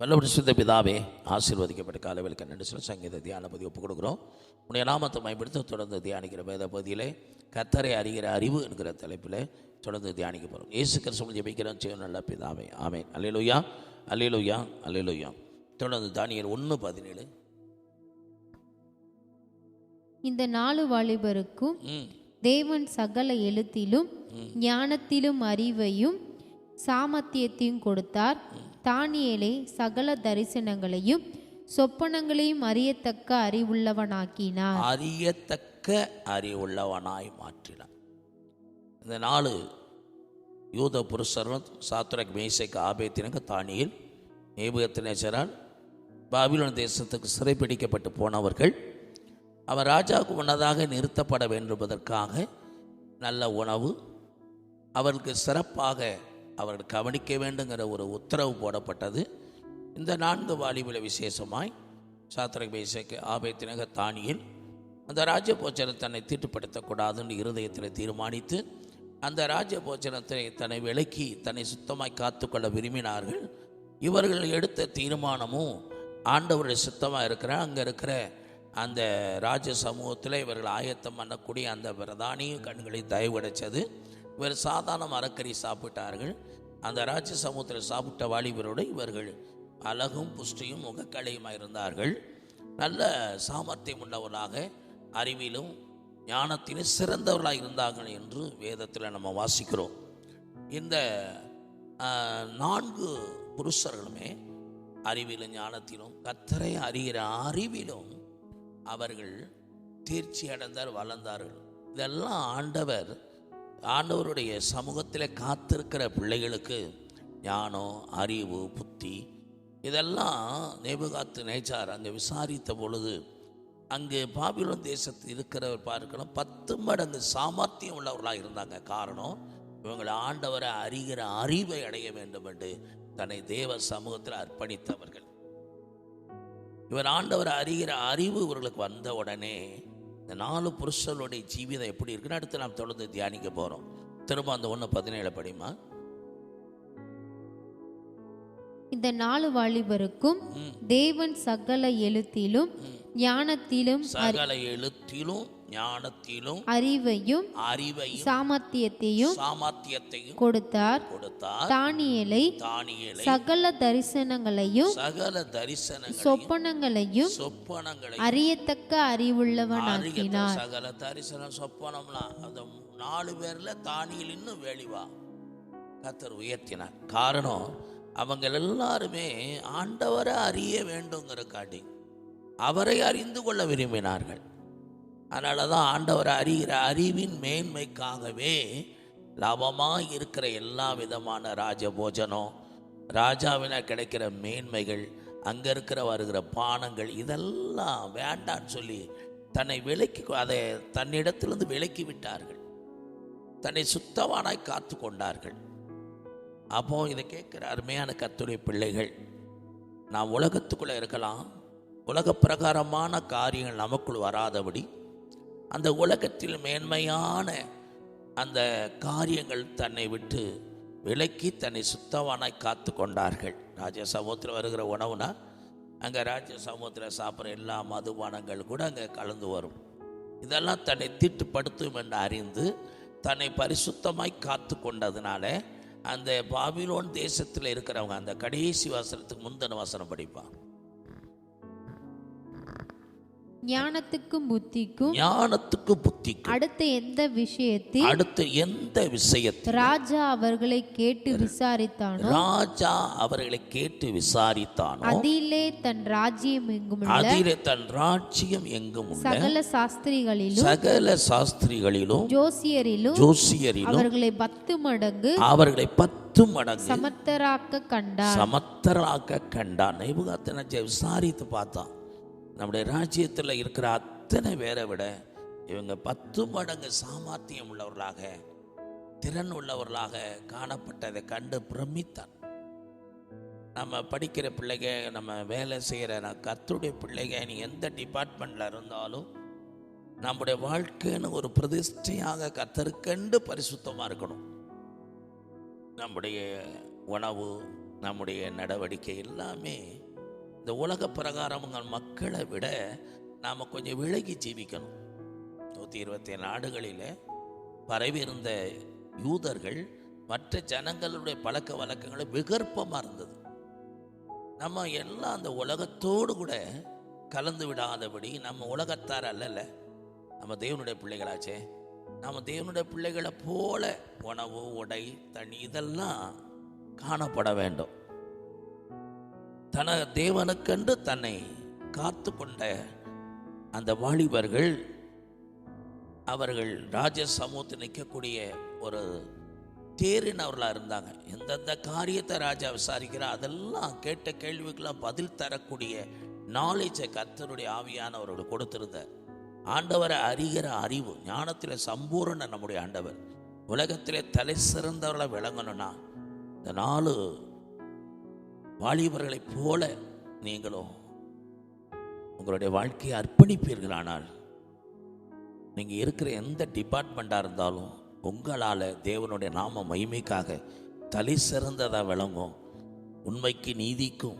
வல்லபடி சுத்த பிதாவே ஆசீர்வதிக்கப்பட்ட காலவேலுக்கு நன்றி சொல்ல சங்கீத தியான பதி ஒப்புக் கொடுக்குறோம். உன்னுடைய நாமத்தை பயன்படுத்த தொடர்ந்து தியானிக்கிற வேத பகுதியிலே கத்தரை அறிகிற அறிவு என்கிற தலைப்பில் தொடர்ந்து தியானிக்க போகிறோம் இயேசு கிறிஸ்துவ ஜெபிக்கிறோம். செய்யும் நல்ல பிதாவே. ஆமென். அல்லேலூயா. அல்லேலூயா. அல்லேலூயா. தொடர்ந்து தானியல் ஒன்று பதினேழு. இந்த நாலு வாலிபருக்கும் தேவன் சகல எழுத்திலும் ஞானத்திலும் அறிவையும் சாமர்த்தியத்தையும் கொடுத்தார். தானியலே சகல தரிசனங்களையும் சொப்பனங்களையும் அறியத்தக்க அறிவுள்ளவனாக்கினார். அறியத்தக்க அறிவுள்ளவனாய் மாற்றினான் இந்த நாலு யூத புருஷரும் சாத்ரக் மேசைக்கு ஆபேத்தினங்க தானியில் நேபுகத்தினேச்சரால் பாபிலோன் தேசத்துக்கு சிறைப்பிடிக்கப்பட்டு போனவர்கள் அவர் ராஜாவுக்கு முன்னதாக நிறுத்தப்பட வேண்டுவதற்காக நல்ல உணவு அவருக்கு சிறப்பாக அவர்கள் கவனிக்க வேண்டுங்கிற ஒரு உத்தரவு போடப்பட்டது. இந்த நான்கு வாலிபுல விசேஷமாய் சாத்திரக் பேசக்கு ஆபேத்தினக தானியில் அந்த ராஜபோச்சனை தன்னை தீட்டுப்படுத்தக்கூடாதுன்னு இருதயத்தில் தீர்மானித்து அந்த ராஜபோச்சனத்தை தன்னை விலக்கி தன்னை சுத்தமாய் காத்துக்கொள்ள விரும்பினார்கள். இவர்கள் எடுத்த தீர்மானமும் ஆண்டவருடைய சுத்தமாக இருக்கிற அங்கே இருக்கிற அந்த ராஜ சமூகத்தில் இவர்கள் ஆயத்தம் பண்ணக்கூடிய அந்த பிரதானியும் கண்களை தயவடைச்சது இவர் சாதாரண மரக்கறி சாப்பிட்டார்கள். அந்த ராட்ச சமூகத்தில் சாப்பிட்ட வாலிபரோடு இவர்கள் அழகும் புஷ்டியும் முகக்கலையுமாக இருந்தார்கள். நல்ல சாமர்த்தியம் உள்ளவர்களாக அறிவிலும் ஞானத்திலும் சிறந்தவர்களாக இருந்தார்கள் என்று வேதத்தில் நம்ம வாசிக்கிறோம். இந்த நான்கு புருஷர்களுமே அறிவிலும் ஞானத்திலும் கத்தரை அறிகிற அறிவிலும் அவர்கள் தேர்ச்சி அடைந்தார் வளர்ந்தார்கள். இதெல்லாம் ஆண்டவர் ஆண்டவருடைய சமூகத்தில் காத்திருக்கிற பிள்ளைகளுக்கு ஞானம் அறிவு புத்தி இதெல்லாம் நேபுகாத்து நேச்சார் அங்கே விசாரித்த பொழுது அங்கே பாபிலோன் தேசத்தில் இருக்கிறவர் பார்க்கணும் பத்து மடங்கு சாமர்த்தியம் உள்ளவர்களாக இருந்தாங்க. காரணம் இவங்களை ஆண்டவரை அறிகிற அறிவை அடைய வேண்டும் என்று தன்னை தேவ சமூகத்தில் அர்ப்பணித்தவர்கள். இவர் ஆண்டவரை அறிகிற அறிவு இவர்களுக்கு வந்த உடனே இந்த நாலு புருஷர்களுடைய ஜீவிதம் எப்படி இருக்குன்னு அடுத்து நாம் தொடர்ந்து தியானிக்க போகிறோம் திரும்ப அந்த ஒன்று பதினேழு படிமா இந்த நாலு வாலிபருக்கும் தேவன் சகல எழுத்திலும் ஞானத்திலும் சகல எழுத்திலும் ஞானத்திலும் அறிவையும் அறிவையும் சாமர்த்தியத்தையும் சாமர்த்தியத்தையும் கொடுத்தார். கொடுத்தார். தானியேலை தானியேலை சகல தரிசனங்களையும் சகல தரிசனங்களையும் சொப்பனங்களையும் சொப்பனங்களை அறியத்தக்க அறிவுள்ளவனாக்கினார். சகல தரிசனம் சொப்பனம்லாம் அந்த நாலு பேர்ல தானியில் இன்னும் வெளிவா கத்தர் உயர்த்தினார். காரணம் அவங்க எல்லாருமே ஆண்டவரை அறிய வேண்டுங்கிற காட்டி அவரை அறிந்து கொள்ள விரும்பினார்கள். அதனால தான் ஆண்டவரை அறிகிற அறிவின் மேன்மைக்காகவே லாபமாக இருக்கிற எல்லா விதமான ராஜபோஜனம் ராஜாவின கிடைக்கிற மேன்மைகள் அங்கே இருக்கிற வருகிற பானங்கள் இதெல்லாம் வேண்டான்னு சொல்லி தன்னை விலக்கி அதை தன்னிடத்திலிருந்து விலக்கி விட்டார்கள். தன்னை சுத்தவானாய் காத்து கொண்டார்கள். அப்போ இதை கேட்குற அருமையான கத்துடைய பிள்ளைகள் நாம் உலகத்துக்குள்ளே இருக்கலாம் உலக பிரகாரமான காரியங்கள் நமக்குள் வராதபடி அந்த உலகத்தில் மேன்மையான அந்த காரியங்கள் தன்னை விட்டு விலக்கி தன்னை சுத்தவானாய் காத்து கொண்டார்கள் ராஜ சமூகத்தில் வருகிற உணவுனா அங்கே ராஜ சமூகத்தில் சாப்பிட்ற எல்லா மதுபானங்கள் கூட அங்கே கலந்து வரும். இதெல்லாம் தன்னை தீட்டுப்படுத்தும் என்று அறிந்து தன்னை பரிசுத்தமாய் காத்து கொண்டதுனால அந்த பாபிலோன் தேசத்தில் இருக்கிறவங்க அந்த கடைசி வசனத்துக்கு முந்தின வசனம் படிப்பான் ஞானத்துக்கும் புத்திக்கும் ஞானத்துக்கு புத்திக்கு அடுத்த எந்த விஷயத்தில் அடுத்து எந்த விஷயத்தில் ராஜா அவர்களை கேட்டு விசாரித்தானோ? ராஜா அவர்களை கேட்டு விசாரித்தானோ? அதிலே தன் ராஜ்யம் எங்குமுள்ள அதிலே தன் ராஜ்யம் எங்கும் சகல சாஸ்திரிகளிலும் சகல சாஸ்திரிகளிலும் ஜோசியரிலும் ஜோசியரிலும் அவர்களை பத்து மடங்கு அவர்களை பத்து மடங்கு சமர்த்தராக்க கண்டார். சமத்தராக கண்டான் நெபுகாத்தனை விசாரித்து பார்த்தான். நம்முடைய ராஜ்யத்தில் இருக்கிற அத்தனை பேரை விட இவங்க பத்து மடங்கு சாமர்த்தியம் உள்ளவர்களாக திறன் உள்ளவர்களாக காணப்பட்டதை கண்டு பிரமித்தான். நம்ம படிக்கிற பிள்ளைங்க நம்ம வேலை செய்கிற நான் கத்துடைய பிள்ளைங்க நீ எந்த டிபார்ட்மெண்ட்டில் இருந்தாலும் நம்முடைய வாழ்க்கைன்னு ஒரு பிரதிஷ்டையாக கத்தருக்கண்டு பரிசுத்தமாக இருக்கணும். நம்முடைய உணவு நம்முடைய நடவடிக்கை எல்லாமே இந்த உலக பிரகாரங்கள் மக்களை விட நாம் கொஞ்சம் விலகி ஜீவிக்கணும். நூற்றி இருபத்தி ஏழு நாடுகளில் பரவியிருந்த யூதர்கள் மற்ற ஜனங்களுடைய பழக்க வழக்கங்களை விகற்பமாக இருந்தது. நம்ம எல்லாம் அந்த உலகத்தோடு கூட கலந்து விடாதபடி நம்ம உலகத்தார் அல்லல நம்ம தேவனுடைய பிள்ளைகளாச்சே. நம்ம தேவனுடைய பிள்ளைகளை போல உணவு உடை தண்ணி இதெல்லாம் காணப்பட வேண்டும். தன தேவனுக்கென்று தன்னை காத்து கொண்ட அந்த வாலிபர்கள் அவர்கள் ராஜ சமூகத்தில் நிற்கக்கூடிய ஒரு தேறினவர்களாக இருந்தாங்க. எந்தெந்த காரியத்தை ராஜா விசாரிக்கிறா அதெல்லாம் கேட்ட கேள்விக்கெல்லாம் பதில் தரக்கூடிய நாலேஜை கர்த்தருடைய ஆவியானவர்கள் கொடுத்திருந்தார். ஆண்டவரை அறிகிற அறிவு ஞானத்தில் சம்பூரண நம்முடைய ஆண்டவர். உலகத்திலே தலை சிறந்தவர்களை விளங்கணும்னா இந்த நாலு வாலிபர்களைப் போல நீங்களும் உங்களுடைய வாழ்க்கையை அர்ப்பணிப்பீர்களானால் நீங்கள் இருக்கிற எந்த டிபார்ட்மெண்ட்டாக இருந்தாலும் உங்களால் தேவனுடைய நாம மகிமைக்காக தலை சிறந்ததாக விளங்கும். உண்மைக்கு நீதிக்கும்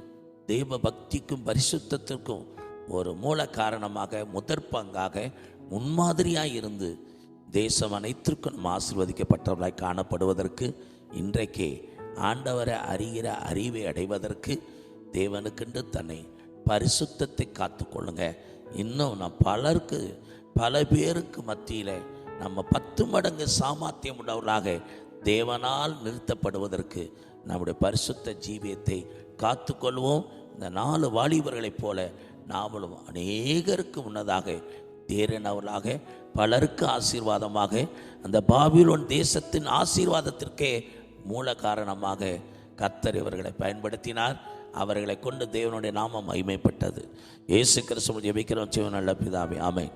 தெய்வ பக்திக்கும் பரிசுத்தத்திற்கும் ஒரு மூல காரணமாக முதற் பங்காக முன்மாதிரியாக இருந்து தேசம் அனைத்திற்கும் நம்ம காணப்படுவதற்கு இன்றைக்கே ஆண்டவரை அறிகிற அறிவை அடைவதற்கு தேவனுக்கென்று தன்னை பரிசுத்தத்தை காத்துக்கொள்ளுங்க. இன்னும் நான் பலருக்கு பல பேருக்கு மத்தியில் நம்ம பத்து மடங்கு சாமர்த்தியம் உள்ளவர்களாக தேவனால் நிறுத்தப்படுவதற்கு நம்முடைய பரிசுத்த ஜீவியத்தை காத்துக்கொள்வோம். இந்த நாலு வாலிபர்களைப் போல நாமளும் அநேகருக்கு முன்னதாக தேறினவர்களாக பலருக்கு ஆசீர்வாதமாக அந்த பாபிலோன் தேசத்தின் ஆசீர்வாதத்திற்கே மூல காரணமாக கத்தர் இவர்களை பயன்படுத்தினார். அவர்களை கொண்டு தேவனுடைய நாமம் மகிமைப்பட்டது. இயேசு கிறிஸ்துவ ஜெபிக்கிறோம். சிவன் நல்ல பிதாவே. ஆமை